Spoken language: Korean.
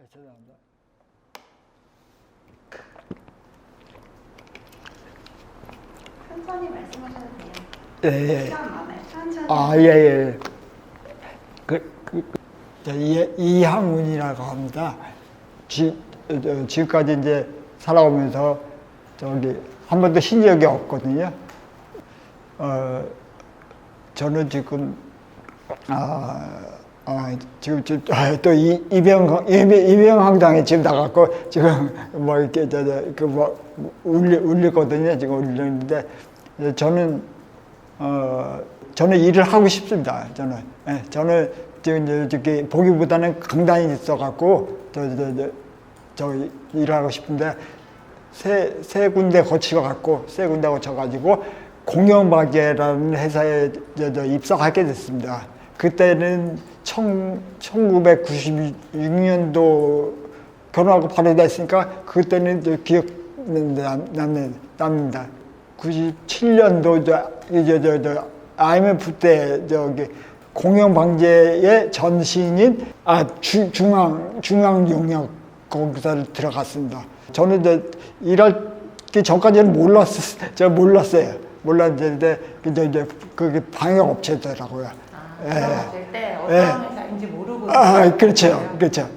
네, 죄송합니다. 천천히 말씀하셔도 돼요. 예, 예. 시간 많아요. 천천히. 아, 예, 예. 그, 그, 저 이, 이항훈이라고 합니다. 지, 어, 저, 지금까지 이제 살아오면서 저기 한 번도 쉰 적이 없거든요. 어, 저는 지금, 아, 아, 지금, 지금 아, 또 이, 이병, 이병, 이병항당에 지금 나갔고, 지금 뭐 이렇게, 저, 저, 그 뭐, 울리, 울리거든요. 지금 울리는데, 저는 어, 저는 일을 하고 싶습니다. 저는, 예, 저는 지금 이제 저기 보기보다는 강단이 있어갖고 저, 저, 저, 저 일하고 싶은데 세, 세 군데 거치고 갔고 세 군데 거쳐가지고 공영박예라는 회사에 저, 저 입사하게 됐습니다. 그때는 청, 1996년도 결혼하고 바로 됐으니까 그때는 저 기억 남, 남, 남니다. 97년도 저, 이제 저, 저 IMF 때 저기 공영 방제의 전신인 아 주, 중앙 중앙 용역 거기서 들어갔습니다. 저는 이제 일하기 전까지는 몰랐어, 저 몰랐어요. 몰랐는데 이제 이제 그게 방역 업체더라고요. 아, 예. 들어갔을 때 예. 어떤 회사인지 모르고 아. 그렇죠, 그렇죠.